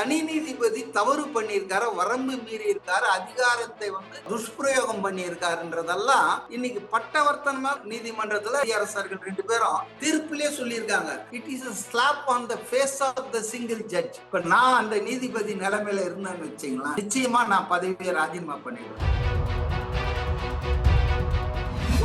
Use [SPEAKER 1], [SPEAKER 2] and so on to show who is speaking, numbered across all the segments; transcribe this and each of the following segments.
[SPEAKER 1] தனி நீதிபதி தவறு பண்ணியிருக்காரு வரம்பு மீறி இருக்காரு அதிகாரத்தை வந்து துஷ்பிரயோகம் பண்ணியிருக்காருன்றதெல்லாம் இன்னைக்கு பட்டவர்த்தனமா நீதிமன்றத்துல அரசர்கள் ரெண்டு பேரும் தீர்ப்பிலே சொல்லியிருக்காங்க. It is slap on the face of the single judge இப்ப நான் அந்த நீதிபதி நிலைமையில இருந்தேன்னு வச்சுங்களேன் நிச்சயமா நான் பதவியை ராஜினாமா பண்ணிடுவேன்.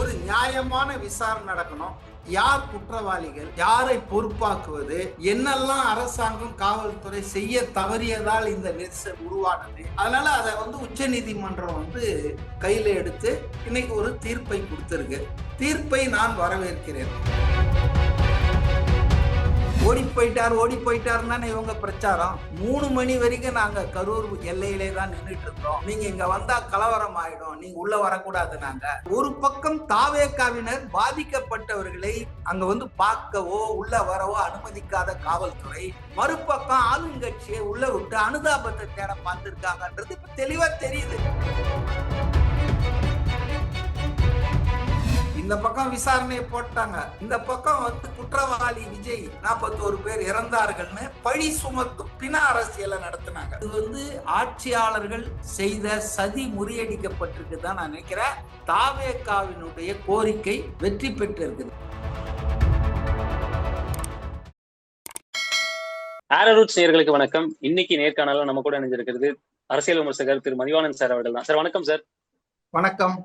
[SPEAKER 1] ஒரு நியாயமான விசாரணை நடக்கணும். யார் குற்றவாளிகள் யாரை பொறுப்பாக்குவது என்னெல்லாம் அரசாங்கம் காவல்துறை செய்ய தவறியதால் இந்த நெரிசல் உருவானது. அதனால அதை வந்து உச்ச நீதிமன்றம் வந்து கையில எடுத்து இன்னைக்கு ஒரு தீர்ப்பை கொடுத்திருக்கு. தீர்ப்பை நான் வரவேற்கிறேன். ஓடி போயிட்டார் ஓடி போயிட்டாருன்னு இவங்க பிரச்சாரம். மூணு மணி வரைக்கும் நாங்க கரூர் எல்லையிலே தான் நின்றுட்டு இருந்தோம் நீங்க இங்க வந்தா கலவரம் ஆயிடும். நீங்க உள்ள வரக்கூடாது நாங்க. ஒரு பக்கம் தாவேக்காவினர் பாதிக்கப்பட்டவர்களை அங்க வந்து பார்க்கவோ உள்ள வரவோ அனுமதிக்காத காவல்துறை மறுபக்கம் ஆளுங்கட்சியை உள்ள விட்டு அனுதாபத்தை தேட பார்த்திருக்காங்கன்றது தெளிவா தெரியுது. இந்த பக்கம் விசாரணையை போட்டாங்க. இந்த பக்கம் வந்து குற்றவாளி விஜய் நாற்பத்தோரு பேர் இறந்தார்கள்னு பழி சுமத்தும் பின அரசியலை நடத்தினாங்க. இது வந்து ஆட்சியாளர்கள் செய்த சதி முறியடிக்கப்பட்டிருக்கு தான் நான் நினைக்கிறேன். தாவேக்காவினுடைய கோரிக்கை வெற்றி பெற்று இருக்குது
[SPEAKER 2] ஆரரூட்ஸ் நேர்களுக்கு வணக்கம். இன்னைக்கு நேர்காணல நம்ம கூட இணைஞ்சிருக்கிறது அரசியல் விமர்சகர் திரு மதிவானன் சார் அவர்கள் தான். சார் வணக்கம் சார்.
[SPEAKER 1] வணக்கம்.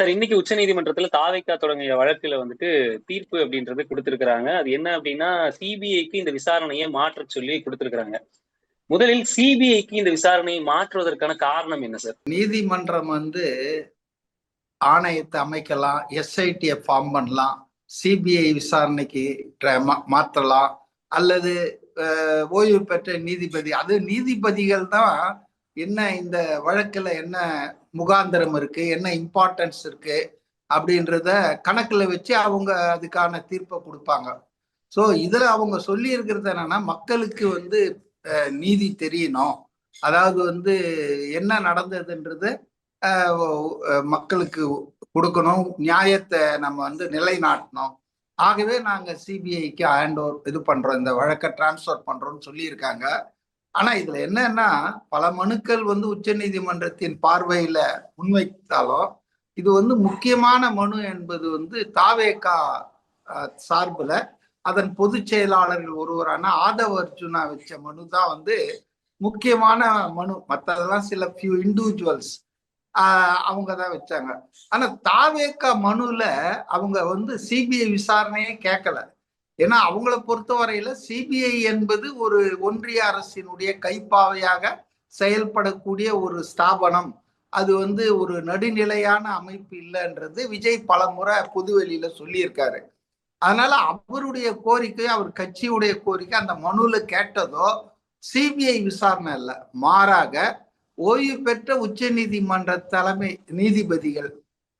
[SPEAKER 2] சார் இன்னைக்கு உச்ச நீதிமன்றத்துல தாவைக்கா தொடங்கிய வழக்குல வந்துட்டு தீர்ப்பு அப்படின்றது கொடுத்திருக்கிறாங்க. அது என்ன அப்படின்னா சிபிஐக்கு இந்த விசாரணையை மாற்ற சொல்லி கொடுத்திருக்கிறாங்க. முதலில் சிபிஐக்கு இந்த விசாரணையை மாற்றுவதற்கான காரணம் என்ன சார்?
[SPEAKER 1] நீதிமன்றம் வந்து ஆணையத்தை அமைக்கலாம் எஸ்ஐடியை ஃபார்ம் பண்ணலாம் சிபிஐ விசாரணைக்கு மா- மாற்றலாம் அல்லது ஓய்வு பெற்ற நீதிபதி அது நீதிபதிகள் தான் என்ன இந்த வழக்கில் என்ன முகாந்திரம் இருக்கு? என்ன இம்பார்ட்டன்ஸ் இருக்கு? அப்படின்றத கணக்கில் வச்சு அவங்க அதுக்கான தீர்ப்பை கொடுப்பாங்க. ஸோ இதில் அவங்க சொல்லி இருக்கிறது என்னன்னா மக்களுக்கு வந்து நீதி தெரியணும். அதாவது வந்து என்ன நடந்ததுன்றது மக்களுக்கு கொடுக்கணும். நியாயத்தை நம்ம வந்து நிலைநாட்டணும். ஆகவே நாங்கள் சிபிஐக்கு ஹேண்ட் ஓவர் இது பண்ணுறோம் இந்த வழக்கை டிரான்ஸ்ஃபர் பண்ணுறோன்னு சொல்லியிருக்காங்க. ஆனா இதுல என்னன்னா பல மனுக்கள் வந்து உச்ச நீதிமன்றத்தின் பார்வையில முன்வைத்தாலும் இது வந்து முக்கியமான மனு என்பது வந்து தாவேகா சார்பில் சார்புல அதன் பொதுச் செயலாளர்கள் ஒருவரான ஆதவ அர்ஜுனா வச்ச மனு தான் வந்து முக்கியமான மனு. மற்றதெல்லாம் சில ஃபியூ இண்டிவிஜுவல்ஸ் அவங்க தான் வச்சாங்க. ஆனா தாவேக்கா மனுல அவங்க வந்து சிபிஐ விசாரணையே கேட்கல ஏன்னா அவங்கள பொறுத்தவரையில சிபிஐ என்பது ஒரு ஒன்றிய அரசினுடைய கைப்பாவையாக செயல்படக்கூடிய ஒரு ஸ்தாபனம். அது வந்து ஒரு நடுநிலையான அமைப்பு இல்லைன்றது விஜய் பலமுறை புதுவெளியில சொல்லியிருக்காரு. அதனால அவருடைய கோரிக்கை அவர் கட்சியுடைய கோரிக்கை அந்த மனுல கேட்டதோ சிபிஐ விசாரணை இல்லை மாறாக ஓய்வு பெற்ற உச்ச நீதிமன்ற தலைமை நீதிபதிகள்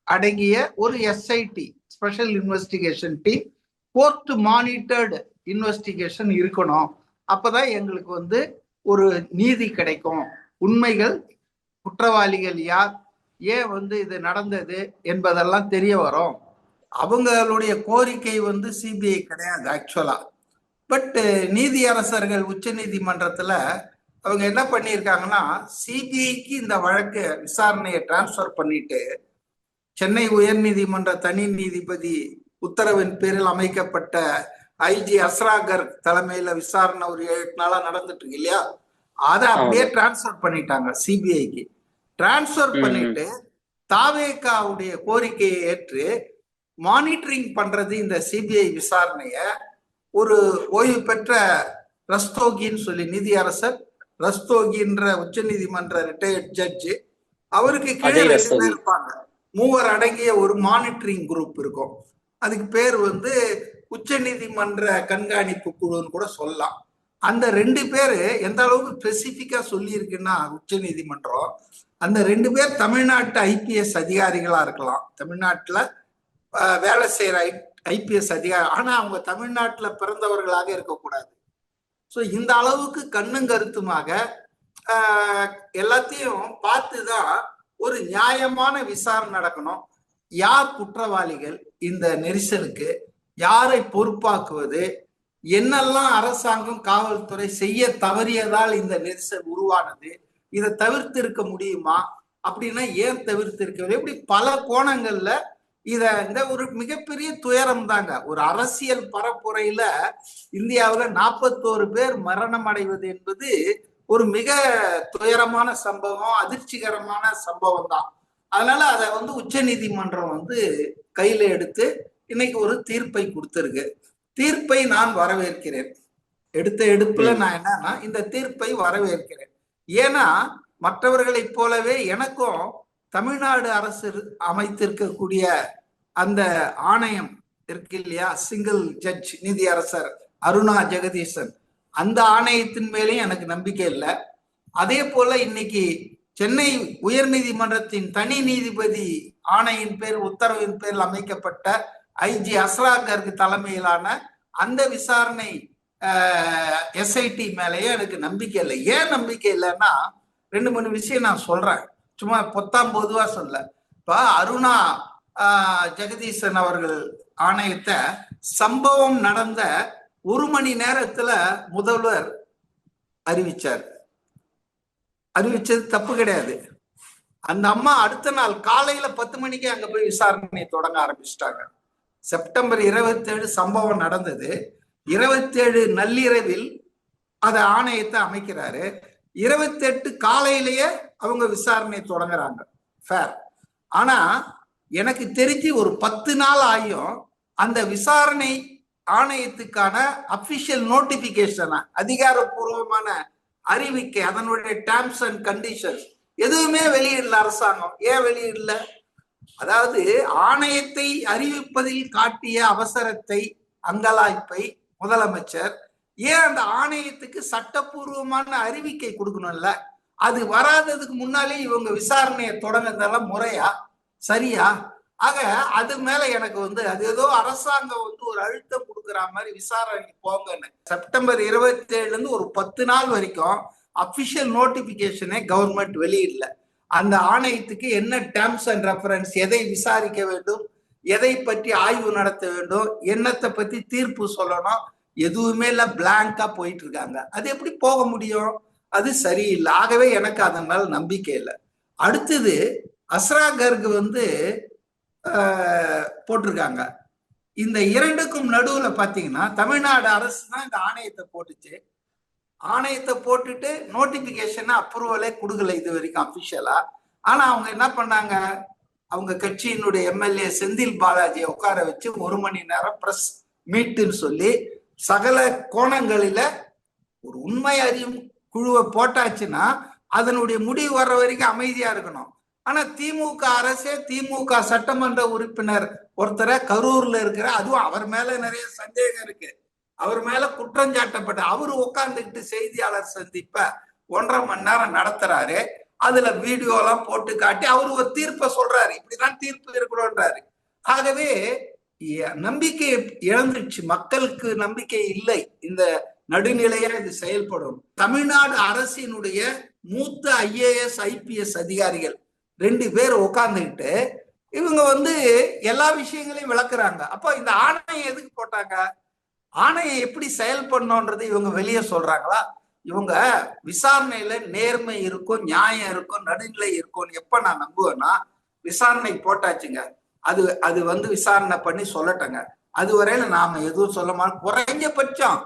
[SPEAKER 1] அடங்கிய ஒரு SIT special investigation team court monitored investigation இருக்கணும். அப்பதான் எங்களுக்கு வந்து ஒரு நீதி கிடைக்கும். உண்மைகள் குற்றவாளிகள் யார் ஏன் வந்து இது நடந்தது என்பதெல்லாம் தெரிய வரும். அவங்களுடைய கோரிக்கை வந்து சிபிஐ கிடையாது ஆக்சுவலா பட் நீதியரசர்கள் உச்ச நீதிமன்றத்துல அவங்க என்ன பண்ணியிருக்காங்கன்னா சிபிஐக்கு இந்த வழக்கு விசாரணையை டிரான்ஸ்ஃபர் பண்ணிட்டு சென்னை உயர்நீதிமன்ற தனி நீதிபதி உத்தரவின் பேரில் அமைக்கப்பட்ட ஐஜி அஸ்ராகர் தலைமையில விசாரணை ஒரு ஏழு நாளா நடந்துட்டு இருக்கு இல்லையா? அதை அப்படியே டிரான்ஸ்ஃபர் பண்ணிட்டாங்க சிபிஐக்கு டிரான்ஸ்ஃபர். பண்ணிட்டு தாவேகாவுடைய கோரிக்கையை ஏற்று மானிட்டரிங் பண்றது இந்த சிபிஐ விசாரணைய ஒரு ஓய்வு பெற்ற ரஸ்தோகின்னு சொல்லி நீதியரசர் ரஸ்தோகின்ற உச்சநீதிமன்ற ரிட்டையர்ட் ஜட்ஜு அவருக்கு கீழே இருப்பாங்க. மூவர் அடங்கிய ஒரு மானிட்டரிங் குரூப் இருக்கும். அதுக்கு பேர் வந்து உச்சநீதிமன்ற கண்காணிப்பு குழுன்னு கூட சொல்லலாம். அந்த ரெண்டு பேர் எந்த அளவுக்கு ஸ்பெசிஃபிக்காக சொல்லியிருக்குன்னா உச்ச நீதிமன்றம் அந்த ரெண்டு பேர் தமிழ்நாட்டு ஐபிஎஸ் அதிகாரிகளாக இருக்கலாம். தமிழ்நாட்டில் வேலை செய்கிற ஐ ஐபிஎஸ் அதிகாரி ஆனால் அவங்க தமிழ்நாட்டில் பிறந்தவர்களாக இருக்கக்கூடாது. ஸோ இந்த அளவுக்கு கண்ணும் கருத்துமாக எல்லாத்தையும் பார்த்து தான் ஒரு நியாயமான விசாரணை நடக்கணும். யார் குற்றவாளிகள் இந்த நெரிசலுக்கு யாரை பொறுப்பாக்குவது என்னெல்லாம் அரசாங்கம் காவல்துறை செய்ய தவறியதால் இந்த நெரிசல் உருவானது இதை தவிர்த்து இருக்க முடியுமா? அப்படின்னா ஏன் தவிர்த்து இருக்க எப்படி பல கோணங்கள்ல இத இந்த ஒரு மிகப்பெரிய துயரம் தாங்க ஒரு அரசியல் பரப்புரையில இந்தியாவில நாற்பத்தோரு பேர் மரணம் அடைவது என்பது ஒரு மிக துயரமான சம்பவம் அதிர்ச்சிகரமான சம்பவம் தான் அதனால அதை வந்து உச்ச நீதிமன்றம் வந்து கையில எடுத்து இன்னைக்கு ஒரு தீர்ப்பை கொடுத்திருக்கு. தீர்ப்பை நான் வரவேற்கிறேன். எடுத்த எடுப்புல நான் என்னன்னா இந்த தீர்ப்பை வரவேற்கிறேன். ஏன்னா மற்றவர்களைப் போலவே எனக்கும் தமிழ்நாடு அரசு அமைத்திருக்கக்கூடிய அந்த ஆணையம் இருக்கு இல்லையா? சிங்கிள் ஜட்ஜ் நீதியரசர் அருணா ஜெகதீசன். அந்த ஆணையத்தின் மேலேயும் எனக்கு நம்பிக்கை இல்லை. அதே போல இன்னைக்கு சென்னை உயர்நீதிமன்றத்தின் தனி நீதிபதி ஆணையின் பேர் உத்தரவின் பேரில் அமைக்கப்பட்ட ஐஜி அஸ்ராகருக்கு தலைமையிலான அந்த விசாரணை எஸ்ஐடி மேலேயே எனக்கு நம்பிக்கை இல்லை. ஏன் நம்பிக்கை இல்லைன்னா ரெண்டு மூணு விஷயம் நான் சொல்றேன். சும்மா பொத்தாம் பொதுவா சொல்ல. இப்ப அருணா ஜெகதீசன் அவர்கள் ஆணையத்தை சம்பவம் நடந்த ஒரு மணி நேரத்துல முதல்வர் அறிவிச்சார். அறிவிச்சது தப்பு கிடையாது. அந்த அம்மா அடுத்த நாள் காலையில பத்து மணிக்கு அங்க போய் விசாரணையை தொடங்க ஆரம்பிச்சிட்டாங்க. செப்டம்பர் இருபத்தேழு சம்பவம் நடந்தது. இருபத்தேழு நள்ளிரவில் அந்த ஆணையத்தை அமைக்கிறாரு. இருபத்தெட்டு காலையிலேயே அவங்க விசாரணை தொடங்குறாங்க. ஃபேர் ஆனா எனக்கு தெரிஞ்சு ஒரு பத்து நாள் ஆகியும் அந்த விசாரணை ஆணையத்துக்கான அபிஷியல் நோட்டிபிகேஷன் அதிகாரப்பூர்வமான அறிவிக்கை அதனுடைய டேர்ம்ஸ் அண்ட் கண்டிஷன்ஸ் எதுவுமே வெளியிடல அரசாங்கம். ஏன் வெளியிடல அதாவது ஆணையத்தை அறிவிப்பதில் காட்டிய அவசரத்தை அங்கலாய்ப்பை முதலமைச்சர் ஏன் அந்த ஆணையத்துக்கு சட்டப்பூர்வமான அறிவிக்கை கொடுக்கணும்ல? அது வராததுக்கு முன்னாலே இவங்க விசாரணையை தொடங்குறதெல்லாம் முறையா? சரியா? ஆக அது மேல எனக்கு வந்து அது ஏதோ அரசாங்கம் வந்து ஒரு அழுத்தம் கொடுக்குற மாதிரி விசாரணைக்கு போங்கன்னு. செப்டம்பர் இருபத்தி ஏழுல இருந்து ஒரு பத்து நாள் வரைக்கும் அபிஷியல் நோட்டிபிகேஷனே கவர்மெண்ட் வெளியிடல. அந்த ஆணையத்துக்கு என்ன டேர்ம்ஸ் அண்ட் ரெஃபரன்ஸ் எதை விசாரிக்க வேண்டும் எதை பற்றி ஆய்வு நடத்த வேண்டும் என்னத்தை பத்தி தீர்ப்பு சொல்லணும் எதுவுமே இல்லை பிளாங்கா போயிட்டு இருக்காங்க அது எப்படி போக முடியும்? அது சரியில்லை. ஆகவே எனக்கு அதன் நம்பிக்கை இல்லை. அடுத்தது அஸ்ரா கர்க் வந்து போட்டிருக்காங்க. இந்த இரண்டுக்கும் நடுவுல பாத்தீங்கன்னா தமிழ்நாடு அரசு தான் இந்த ஆணையத்தை போட்டுச்சு. ஆணையத்தை போட்டுட்டு நோட்டிபிகேஷன் அப்ரூவலே கொடுக்கல இது வரைக்கும் அபிஷியலா ஆனா அவங்க என்ன பண்ணாங்க? அவங்க கட்சியினுடைய எம்எல்ஏ செந்தில் பாலாஜியை உட்கார வச்சு ஒரு மணி நேரம் பிரஸ் மீட்டுன்னு சொல்லி சகல கோணங்களில ஒரு உண்மை அறியும் குழுவை போட்டாச்சுன்னா அதனுடைய முடிவு வர்ற வரைக்கும் அமைதியா இருக்கணும். ஆனா திமுக அரசே திமுக சட்டமன்ற உறுப்பினர் ஒருத்தரை கரூர்ல இருக்கிற அதுவும் அவர் மேல நிறைய சந்தேகம் இருக்கு. அவர் மேல குற்றஞ்சாட்டப்பட்ட அவரு உட்கார்ந்துக்கிட்டு செய்தியாளர் சந்திப்ப ஒன்றரை மணி நேரம் நடத்துறாரு. அதுல வீடியோ எல்லாம் போட்டு காட்டி அவர் ஒரு தீர்ப்பை சொல்றாரு. இப்படிதான் தீர்ப்பு இருக்கணும்ன்றாரு. ஆகவே நம்பிக்கை இழந்துச்சு மக்களுக்கு நம்பிக்கை இல்லை. இந்த நடுநிலையா இது செயல்படும். தமிழ்நாடு அரசினுடைய மூத்த ஐஏஎஸ் ஐபிஎஸ் அதிகாரிகள் ரெண்டு பேர் உட்காந்துக்கிட்டு இவங்க வந்து எல்லா விஷயங்களையும் விளக்குறாங்க. அப்போ இந்த ஆணையை எதுக்கு போட்டாங்க? ஆணையை எப்படி செயல்படணும்ன்றது இவங்க வெளியே சொல்றாங்களா? இவங்க விசாரணையில நேர்மை இருக்கும் நியாயம் இருக்கும் நடுநிலை இருக்கும்னு எப்ப நான் நம்புவேன்னா விசாரணை போட்டாச்சுங்க. அது அது வந்து விசாரணை பண்ணி சொல்லட்டங்க. அது வரையில நாம எதுவும் சொல்ல மாட்டோம். குறைஞ்சபட்சம்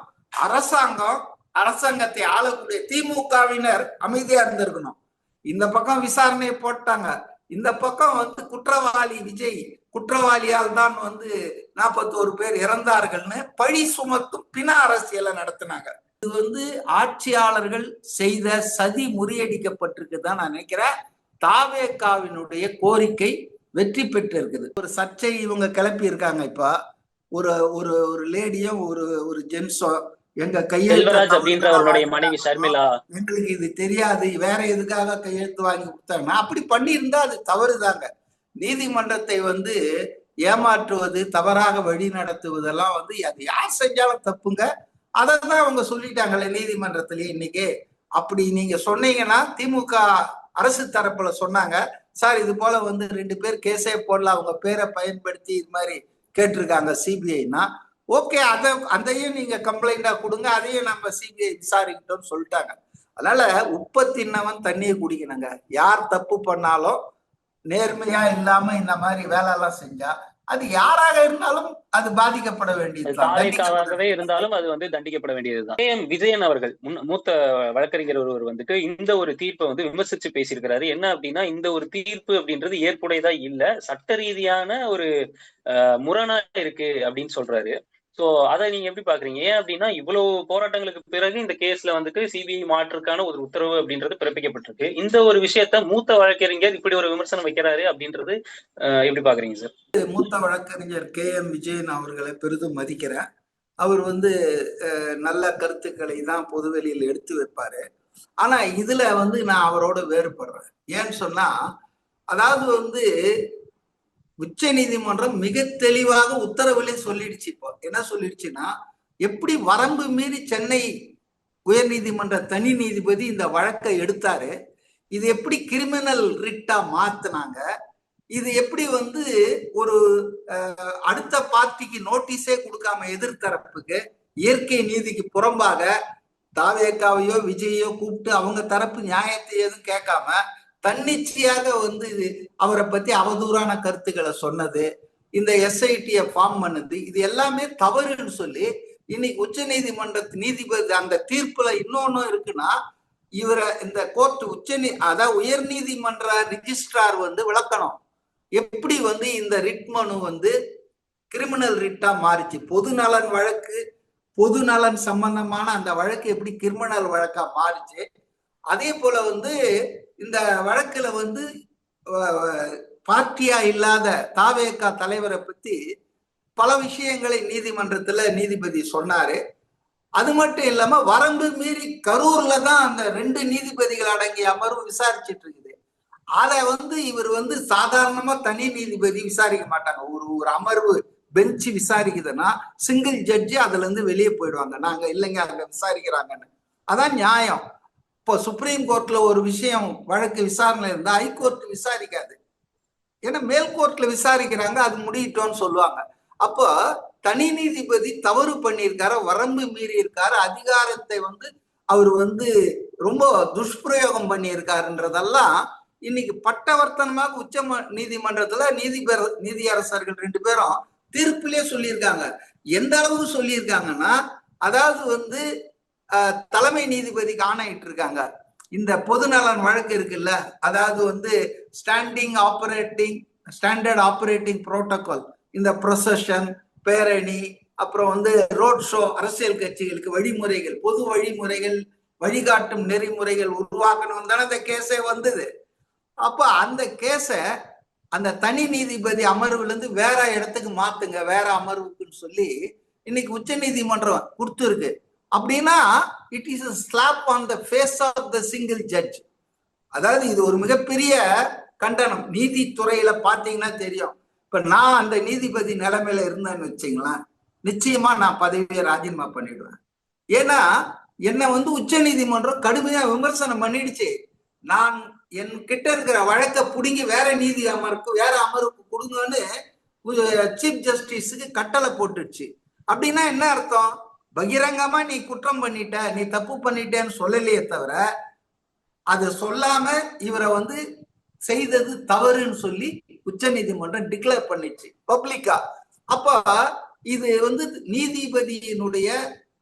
[SPEAKER 1] அரசாங்கம் அரசாங்கத்தை ஆளக்கூடிய திமுகவினர் அமைதியா இருந்திருக்கணும். இந்த பக்கம் விசாரணையை போட்டாங்க. இந்த பக்கம் வந்து குற்றவாளி விஜய் குற்றவாளியால் தான் வந்து நாற்பத்தோரு பேர் இறந்தார்கள்னு பழி சுமத்தும் பின அரசியலை நடத்தினாங்க. இது வந்து ஆட்சியாளர்கள் செய்த சதி முறியடிக்கப்பட்டிருக்கு தான் நான் நினைக்கிறேன். தாவேக்காவினுடைய கோரிக்கை வெற்றி பெற்று இருக்குது ஒரு சர்ச்சை இவங்க கிளப்பி இருக்காங்க இப்ப. ஒரு ஒரு ஒரு லேடியும் ஒரு ஒரு ஜென்ஸும் எங்க
[SPEAKER 2] அப்படின்ற அவருடைய மனைவி ஷர்மிளா.
[SPEAKER 1] எங்களுக்கு இது தெரியாது. வேற எதுக்காக கையெழுத்து வாங்கி கொடுத்தாங்கன்னா அப்படி பண்ணியிருந்தா அது தவறுதாங்க. நீதிமன்றத்தை வந்து ஏமாற்றுவது தவறாக வழி நடத்துவதெல்லாம் வந்து அது யார் செஞ்சாலும் தப்புங்க. அதை தான் அவங்க சொல்லிட்டாங்களே நீதிமன்றத்திலேயே இன்னைக்கு. அப்படி நீங்க சொன்னீங்கன்னா திமுக அரசு தரப்புல சொன்னாங்க. சார் இது போல வந்து ரெண்டு பேர் கேஸே போடல. அவங்க பேரை பயன்படுத்தி இது மாதிரி கேட்டிருக்காங்க. சிபிஐனா ஓகே அத அதையும் நீங்க கம்ப்ளைண்டா கொடுங்க அதையும் நம்ம சிபிஐ விசாரிக்கிட்டோம்னு சொல்லிட்டாங்க. அதனால உப்பை தின்னவன் தண்ணியை குடிக்கணுங்க. யார் தப்பு பண்ணாலும் நேர்மையா இல்லாம இந்த மாதிரி வேலை எல்லாம் செஞ்சா அது யாராக இருந்தாலும் அது பாதிக்கப்பட
[SPEAKER 2] தாவேக்காவாகவே இருந்தாலும் அது வந்து தண்டிக்கப்பட வேண்டியதுதான். விஜயன் அவர்கள் மூத்த வழக்கறிஞர் ஒருவர் வந்துட்டு இந்த ஒரு தீர்ப்பை வந்து விமர்சிச்சு பேசியிருக்கிறாரு. என்ன அப்படின்னா இந்த ஒரு தீர்ப்பு அப்படின்றது ஏற்புடையதா இல்ல சட்ட ரீதியான ஒரு முரணா இருக்கு அப்படின்னு சொல்றாரு. சோ அதை நீங்க எப்படி பாக்குறீங்க? ஏன் அப்படின்னா இவ்வளவு போராட்டங்களுக்கு பிறகு இந்த கேஸ்ல வந்துட்டு சிபிஐ மாற்றுக்கான ஒரு உத்தரவு அப்படின்றது பிறப்பிக்கப்பட்டிருக்கு. இந்த ஒரு விஷயத்த மூத்த வழக்கறிஞர் இப்படி ஒரு விமர்சனம் வைக்கிறாரு அப்படின்றது எப்படி பாக்குறீங்க சார்?
[SPEAKER 1] மூத்த வழக்கறிஞர் கே எம் விஜயன் அவர்களை பெரிதும் மதிக்கிறேன் அவர் வந்து நல்ல கருத்துக்களை தான் பொதுவெளியில் எடுத்து வைப்பாரு. ஆனா இதுல வந்து நான் அவரோட வேறுபடுறேன். ஏன்னு சொன்னா அதாவது வந்து உச்ச நீதிமன்றம் மிக தெளிவாக உத்தரவுல சொல்லிடுச்சு இப்போ. என்ன சொல்லிடுச்சுன்னா எப்படி வரம்பு மீறி சென்னை உயர் நீதிமன்ற தனி நீதிபதி இந்த வழக்கை எடுத்தாரு இது எப்படி கிரிமினல் ரிட்டா மாத்தினாங்க இது எப்படி வந்து ஒரு அடுத்த பார்ட்டிக்கு நோட்டீஸே கொடுக்காம எதிர்த்தரப்புக்கு இயற்கை நீதிக்கு புறம்பாக தாவேக்காவையோ விஜயோ கூப்பிட்டு அவங்க தரப்பு நியாயத்தை எதுவும் கேட்காம தன்னிச்சையாக வந்து இது அவரை பத்தி அவதூறான கருத்துக்களை சொன்னது இந்த எஸ்ஐடியை ஃபார்ம் பண்ணது இது எல்லாமே தவறுன்னு சொல்லி இன்னைக்கு உச்ச நீதிமன்றத்து நீதிபதி அந்த தீர்ப்புல இன்னொன்னு இருக்குன்னா இவரை இந்த கோர்ட் உச்ச நீ அதாவது உயர் நீதிமன்ற ரிஜிஸ்ட்ரார் வந்து விளக்கணும். எப்படி வந்து இந்த ரிட் மனு வந்து கிரிமினல் ரிட்டா மாறிச்சு? பொது நலன் வழக்கு பொது நலன் சம்பந்தமான அந்த வழக்கு எப்படி கிரிமினல் வழக்கா மாறிச்சு? அதே போல வந்து இந்த வழக்குல வந்து பார்ட்டியா இல்லாத தாவேகா தலைவரை பத்தி பல விஷயங்களை நீதிமன்றத்துல நீதிபதி சொன்னாரு. அது மட்டும் இல்லாம வரம்பு மீறி கரூர்ல தான் அந்த ரெண்டு நீதிபதிகள் அடங்கிய அமர்வு விசாரிச்சுட்டு இருக்குது அதை வந்து இவர் வந்து சாதாரணமா தனி நீதிபதி விசாரிக்க மாட்டாங்க. ஒரு ஒரு அமர்வு பெஞ்சு விசாரிக்குதுன்னா சிங்கிள் ஜட்ஜி அதுல இருந்து வெளியே போயிடுவாங்க. நாங்க இல்லைங்க அங்க விசாரிக்கிறாங்கன்னு. அதான் நியாயம். இப்போ சுப்ரீம் கோர்ட்ல ஒரு விஷயம் வழக்கு விசாரணை இருந்தா ஹைகோர்ட் விசாரிக்காது. ஏன்னா மேல் கோர்ட்ல விசாரிக்கிறாங்க அது முடியிட்டோம்னு சொல்லுவாங்க. அப்போ தனி நீதிபதி தவறு பண்ணியிருக்காரு வரம்பு மீறி இருக்காரு அதிகாரத்தை வந்து அவர் வந்து ரொம்ப துஷ்பிரயோகம் பண்ணியிருக்காருன்றதெல்லாம் இன்னைக்கு பட்டவர்த்தனமாக உச்ச நீதிமன்றத்துல நீதிபர் நீதியரசர்கள் ரெண்டு பேரும் தீர்ப்பிலே சொல்லியிருக்காங்க. எந்த அளவுக்கு சொல்லியிருக்காங்கன்னா அதாவது வந்து தலைமை நீதிபதிக்கு ஆணையிட்டு இருக்காங்க இந்த பொதுநலன் வழக்கு இருக்குல்ல அதாவது வந்து standing operating standard operating protocol இந்த ப்ரொசஷன் பேரணி அப்புறம் வந்து ரோட் ஷோ அரசியல் கட்சிகளுக்கு வழிமுறைகள் பொது வழிமுறைகள் வழிகாட்டும் நெறிமுறைகள் உருவாக்கணும் தானே அந்த கேஸே வந்தது. அப்போ அந்த கேஸை அந்த தனி நீதிபதி அமர்வுலேருந்து வேற இடத்துக்கு மாத்துங்க வேற அமர்வுக்குன்னு சொல்லி இன்னைக்கு உச்ச நீதிமன்றம் கொடுத்துருக்கு. அப்படின்னா it is slap on the face of the single judge அதாவது இது ஒரு மிகப்பெரிய கண்டனம். நீதித்துறையில பாத்தீங்கன்னா தெரியும். இப்ப நான் அந்த நீதிபதி நிலைமையில இருந்தேன்னு வச்சுங்களேன். நிச்சயமா நான் பதவியை ராஜினாமா பண்ணிடுவேன். ஏன்னா என்னை வந்து உச்ச நீதிமன்றம் கடுமையா விமர்சனம் பண்ணிடுச்சு. நான் என் கிட்ட இருக்கிற வழக்கை புடுங்கி வேற நீதி அமருக்கு வேற அமருக்கு கொடுங்கன்னு சீஃப் ஜஸ்டிஸுக்கு கட்டளை போட்டுடுச்சு. அப்படின்னா என்ன அர்த்தம்? பகிரங்கமா நீ குற்றம் பண்ணிட்ட நீ தப்பு பண்ணிட்டேன்னு சொல்லலையே தவிர அது சொல்லாம இவரை வந்து செய்தது தவறுன்னு சொல்லி உச்ச நீதிமன்றம் டிக்ளேர் பண்ணிச்சு பப்ளிக்கா அப்ப இது வந்து நீதிபதியினுடைய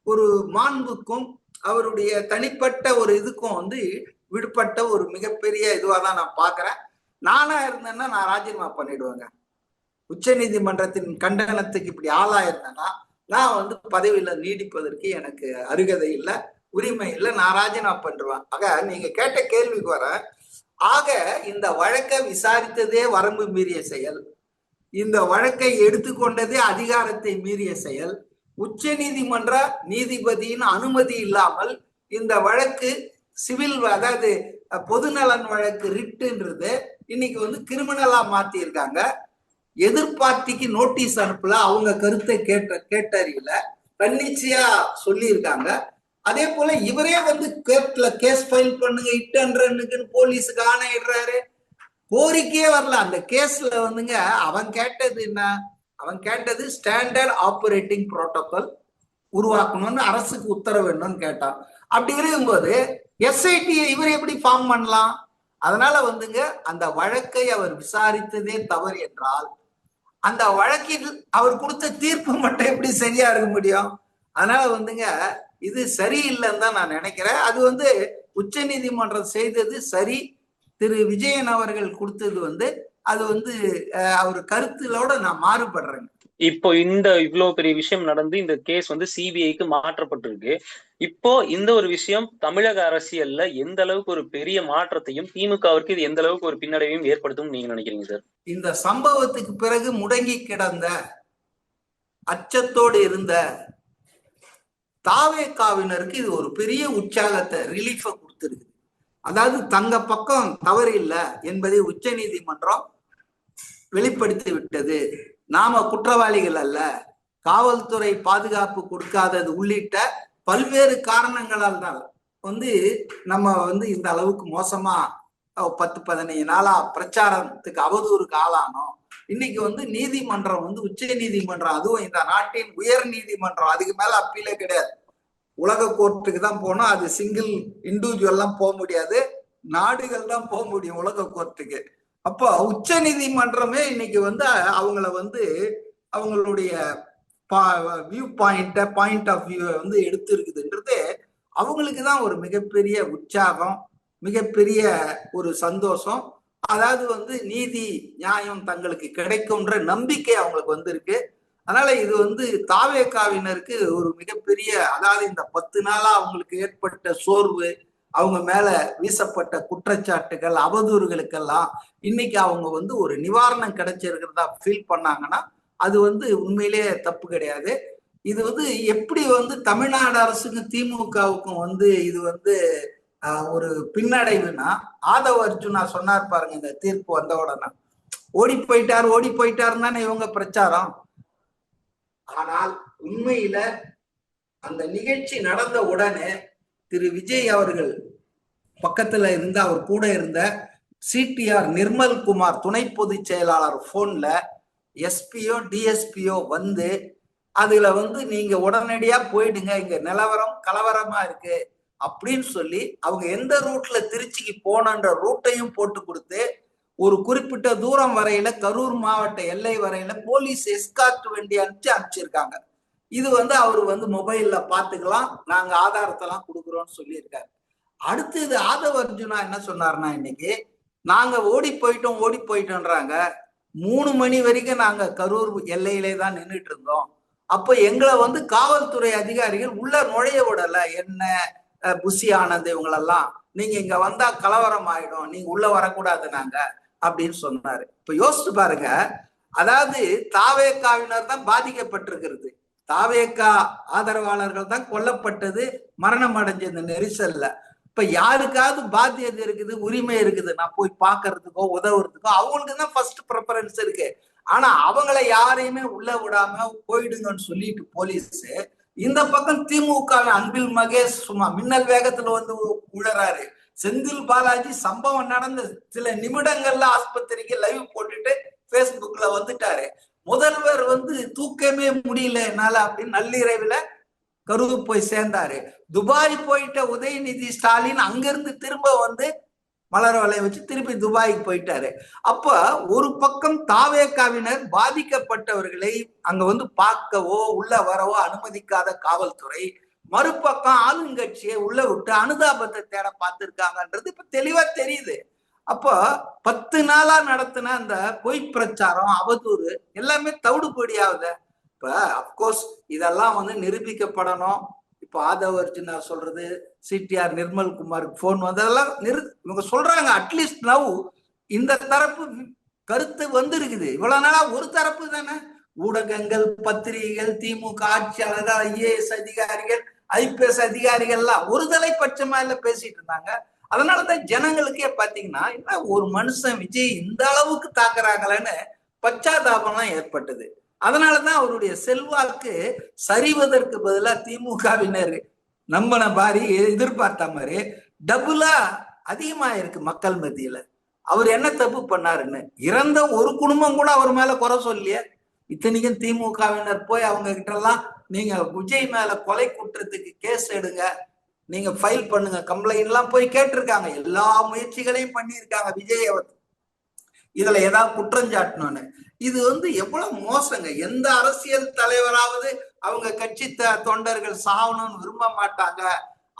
[SPEAKER 1] ஒரு மாண்புக்கும் அவருடைய தனிப்பட்ட ஒரு இதுக்கும் வந்து விடுபட்ட ஒரு மிகப்பெரிய இதுவா தான் நான் பாக்குறேன் நானா இருந்தேன்னா நான் ராஜினாமா பண்ணிடுவேங்க. உச்ச நீதிமன்றத்தின் கண்டனத்துக்கு இப்படி ஆளாயிருந்தேன்னா நான் வந்து பதவியில நீடிப்பதற்கு எனக்கு அருகதை இல்லை உரிமை இல்லை நான் ராஜினாமா பண்ணுவேன் ஆக நீங்க கேட்ட கேள்விக்கு வர ஆக இந்த வழக்கை விசாரித்ததே வரம்பு மீறிய செயல் இந்த வழக்கை எடுத்துக்கொண்டதே அதிகாரத்தை மீறிய செயல் உச்ச நீதிமன்ற நீதிபதியின் அனுமதி இல்லாமல் இந்த வழக்கு சிவில் அதாவது பொதுநலன் வழக்கு ரிட்டுன்றது இன்னைக்கு வந்து கிரிமினலா மாத்தி இருக்காங்க எதிர்பார்ட்டிக்கு நோட்டீஸ் அனுப்பல. அவங்க கருத்தை கேட்ட கேட்டறியல. தன்னிச்சையா சொல்லியிருக்காங்க. அதே போல இவரே வந்து கோர்ட்ல கேஸ் ஃபைல் பண்ணுங்க இட்டன்றுன்னு போலீஸுக்கு ஆணையிடுறாரு. கோரிக்கையே வரல. அந்த கேஸ்ல வந்துங்க அவன் கேட்டது என்ன? அவன் கேட்டது ஸ்டாண்டர்ட் ஆப்ரேட்டிங் புரோட்டோகால் உருவாக்கணும்னு அரசுக்கு உத்தரவிடணும்னு கேட்டான். அப்படி இருக்கும்போது எஸ்ஐடியை இவர் எப்படி ஃபார்ம் பண்ணலாம்? அதனால வந்துங்க அந்த வழக்கை அவர் விசாரித்ததே தவறு என்றால் அந்த வழக்கில் அவர் கொடுத்த தீர்ப்பு மட்டும் எப்படி சரியா இருக்க முடியும்? அதனால வந்துங்க இது சரியில்லைன்னு தான் நான் நினைக்கிறேன். அது வந்து உச்ச நீதிமன்றம் செய்தது சரி. திரு. விஜயன் அவர்கள் கொடுத்தது வந்து அது வந்து அவர் கருத்துலோட நான் மாறுபடுறேங்க.
[SPEAKER 2] இப்போ இந்த இவ்வளவு பெரிய விஷயம் நடந்து இந்த கேஸ் வந்து சிபிஐக்கு மாற்றப்பட்டிருக்கு. இப்போ இந்த ஒரு விஷயம் தமிழக அரசியல்ல எந்த அளவுக்கு ஒரு பெரிய மாற்றத்தையும் திமுகவிற்கு இது எந்த அளவுக்கு ஒரு பின்னடைவையும் ஏற்படுத்தும் நீங்க நினைக்கிறீங்க சார்?
[SPEAKER 1] இந்த சம்பவத்துக்கு பிறகு முடங்கி கிடந்த அச்சத்தோடு இருந்த தாவேக்காவினருக்கு இது ஒரு பெரிய உற்சாகத்தை ரிலீஃப கொடுத்துருக்கு அதாவது தங்க பக்கம் தவறு இல்லை என்பதை உச்ச நீதிமன்றம் வெளிப்படுத்தி விட்டது. நாம குற்றவாளிகள் அல்ல. காவல்துறை பாதுகாப்பு கொடுக்காதது உள்ளிட்ட பல்வேறு காரணங்களால் தான் வந்து நம்ம வந்து இந்த அளவுக்கு மோசமா பத்து பதினைஞ்சு நாளா பிரச்சாரத்துக்கு அவதூறுக்கு ஆளானோம் இன்னைக்கு வந்து நீதிமன்றம் வந்து உச்ச நீதிமன்றம் அதுவும் இந்த நாட்டின் உயர் நீதிமன்றம் அதுக்கு மேல அப்பீலே கிடையாது. உலக கோர்ட்டுக்கு தான் போனோம் அது சிங்கிள் இண்டிவிஜுவல்லாம் போக முடியாது. நாடுகள் தான் போக முடியும் உலக கோர்ட்டுக்கு. அப்போ உச்ச நீதிமன்றமே இன்னைக்கு வந்து அவங்கள வந்து அவங்களுடைய வியூ பாயிண்ட பாயிண்ட் ஆஃப் வியூவை வந்து எடுத்திருக்குதுன்றது அவங்களுக்கு தான் ஒரு மிகப்பெரிய உற்சாகம் மிகப்பெரிய ஒரு சந்தோஷம். அதாவது வந்து நீதி நியாயம் தங்களுக்கு கிடைக்கும்ன்ற நம்பிக்கை அவங்களுக்கு வந்திருக்கு. அதனால இது வந்து தாவேக்காவினருக்கு ஒரு மிகப்பெரிய அதாவது இந்த பத்து நாளா அவங்களுக்கு ஏற்பட்ட சோர்வு அவங்க மேல வீசப்பட்ட குற்றச்சாட்டுகள் அவதூறுகளுக்கெல்லாம் இன்னைக்கு அவங்க வந்து ஒரு நிவாரணம் கிடைச்சிருக்கிறதா ஃபீல் பண்ணாங்கன்னா அது வந்து உண்மையிலேயே தப்பு கிடையாது. இது வந்து எப்படி வந்து தமிழ்நாடு அரசுக்கும் திமுகவுக்கும் வந்து இது வந்து ஒரு பின்னடைவுனா ஆதவ அர்ஜுனா சொன்னார் பாருங்க இந்த தீர்ப்பு வந்த உடனே. ஓடி போயிட்டார் ஓடி போயிட்டாருன்னு தானே இவங்க பிரச்சாரம். ஆனால் உண்மையில அந்த நிகழ்ச்சி நடந்த உடனே திரு விஜய் அவர்கள் பக்கத்துல இருந்த அவர் கூட இருந்த சிடிஆர் நிர்மல் குமார் துணை பொதுச் செயலாளர் போன்ல எஸ்பியோ டிஎஸ்பியோ வந்து அதுல வந்து நீங்க உடனடியா போயிடுங்க இங்க நிலவரம் கலவரமா இருக்கு அப்படின்னு சொல்லி அவங்க எந்த ரூட்ல திருச்சிக்கு போனன்ற ரூட்டையும் போட்டு கொடுத்து ஒரு குறிப்பிட்ட தூரம் வரையில கரூர் மாவட்ட எல்லை வரையில போலீஸ் எஸ்கார்ட் வண்டி அனுப்பிச்சு அனுப்பிச்சிருக்காங்க. இது வந்து அவர் வந்து மொபைல்ல பாத்துக்கலாம். நாங்க ஆதாரத்தெல்லாம் கொடுக்குறோம்னு சொல்லியிருக்காரு. அடுத்தது ஆதவ அர்ஜுனா என்ன சொன்னாருன்னா இன்னைக்கு நாங்க ஓடி போயிட்டோம் ஓடி போயிட்டோன்றாங்க. மூணு மணி வரைக்கும் நாங்க கரூர் எல்லையிலே தான் நின்றுட்டு இருந்தோம். அப்ப எங்களை வந்து காவல்துறை அதிகாரிகள் உள்ள நுழைய விடல. என்ன அஹ், புஷி ஆனந்த் இவங்களெல்லாம். நீங்க இங்க வந்தா கலவரம் ஆயிடும். நீங்க உள்ள வரக்கூடாது நாங்க அப்படின்னு சொன்னாரு. இப்ப யோசிச்சு பாருங்க. அதாவது தாவேக்காவினர் தான் பாதிக்கப்பட்டிருக்கிறது. தாவேக்கா ஆதரவாளர்கள் தான் கொல்லப்பட்டது மரணம் அடைஞ்ச இந்த நெரிசல்ல. இப்ப யாருக்காவது பாத்தியது இருக்குது உரிமை இருக்குது நான் போய் பாக்குறதுக்கோ உதவுறதுக்கோ அவங்களுக்கு தான் ஃபர்ஸ்ட் ப்ரிஃபரன்ஸ் இருக்கு. ஆனா அவங்கள யாரையுமே உள்ள விடாம போயிடுங்கன்னு சொல்லிட்டு போலீஸ் இந்த பக்கம் திமுக அன்பில் மகேஷ் சும்மா மின்னல் வேகத்துல வந்து உழறாரு. செந்தில் பாலாஜி சம்பவம் நடந்த சில நிமிடங்கள்ல ஆஸ்பத்திரிக்கு லைவ் போட்டுட்டு பேஸ்புக்ல வந்துட்டாரு. முதல்வர் வந்து தூக்கமே முடியல என்னால அப்படின்னு நள்ளிரவுல கரூர் போய் சேர்ந்தாரு. துபாய் போயிட்ட உதயநிதி ஸ்டாலின் அங்கிருந்து திரும்ப வந்து மலர் வலைய வச்சு திருப்பி துபாய்க்கு போயிட்டாரு. அப்ப ஒரு பக்கம் தாவேக்காவினர் பாதிக்கப்பட்டவர்களை அங்க வந்து பார்க்கவோ உள்ள வரவோ அனுமதிக்காத காவல்துறை மறுபக்கம் ஆளுங்கட்சியை உள்ள விட்டு அனுதாபத்தை தேட பார்த்திருக்காங்கன்றது இப்ப தெளிவா தெரியுது. அப்போ பத்து நாளா நடத்தின அந்த பொய் பிரச்சாரம் அவதூறு எல்லாமே தவிடுபடியாகுது இப்ப அப்கோர்ஸ் இதெல்லாம் வந்து நிரூபிக்கப்படணும். இப்போ ஆதவ அர்ஜுனா சொல்றது சிடிஆர் நிர்மல் குமாருக்கு போன் வந்ததெல்லாம் நிறு இவங்க சொல்றாங்க அட்லீஸ்ட் நவ் இந்த தரப்பு கருத்து வந்திருக்குது. இவ்வளவு நாளா ஒரு தரப்பு தானே. ஊடகங்கள் பத்திரிகைகள் திமுக ஆட்சியாளர்கள் ஐஏஎஸ் அதிகாரிகள் ஐபிஎஸ் அதிகாரிகள்லாம் ஒரு தலைப்பட்சமா இல்ல பேசிட்டு இருந்தாங்க. அதனாலதான் ஜனங்களுக்கே பாத்தீங்கன்னா என்ன ஒரு மனுஷன் விஜய் இந்த அளவுக்கு தாக்குறாங்களேன்னு பச்சாதாபம்லாம் ஏற்பட்டது. அதனாலதான் அவருடைய செல்வாக்கு சரிவதற்கு பதிலா திமுகவினர் நம்பின பாரி எதிர்பார்த்த மாதிரி டபுளா அதிகமா இருக்கு மக்கள் மத்தியில. அவர் என்ன தப்பு பண்ணாருன்னு இறந்த ஒரு குடும்பம் கூட அவர் மேல குறை சொல்லியே இத்தனைக்கும் திமுகவினர் போய் அவங்க கிட்ட எல்லாம் நீங்க விஜய் மேல கொலை குற்றத்துக்கு கேஸ் எடுங்க. நீங்க ஃபைல் பண்ணுங்க. கம்ப்ளைண்ட் எல்லாம் போய் கேட்டிருக்காங்க. எல்லா முயற்சிகளையும் பண்ணியிருக்காங்க விஜய் அவர். இதுல ஏதாவது குற்றஞ்சாட்டணும்னு இது வந்து எவ்வளவு மோசங்க. எந்த அரசியல் தலைவராவது அவங்க கட்சி த- தொண்டர்கள் சாகணும்னு விரும்ப மாட்டாங்க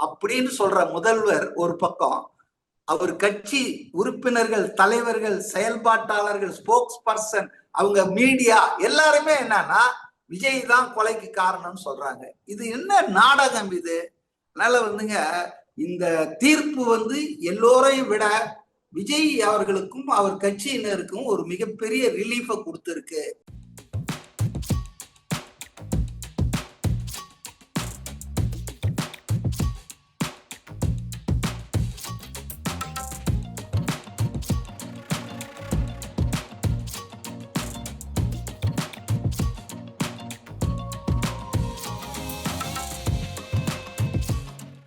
[SPEAKER 1] அப்படின்னு சொல்ற முதல்வர் ஒரு பக்கம். அவர் கட்சி உறுப்பினர்கள் தலைவர்கள் செயல்பாட்டாளர்கள் ஸ்போக்ஸ் பர்சன் அவங்க மீடியா எல்லாருமே என்னன்னா விஜய் தான் கொலைக்கு காரணம்னு சொல்றாங்க. இது என்ன நாடகம் இது? அதனால வந்துங்க இந்த தீர்ப்பு வந்து எல்லோரையும் விட விஜய் அவர்களுக்கும் அவர் கட்சியினருக்கும் ஒரு மிகப்பெரிய ரிலீஃபை கொடுத்துருக்கு.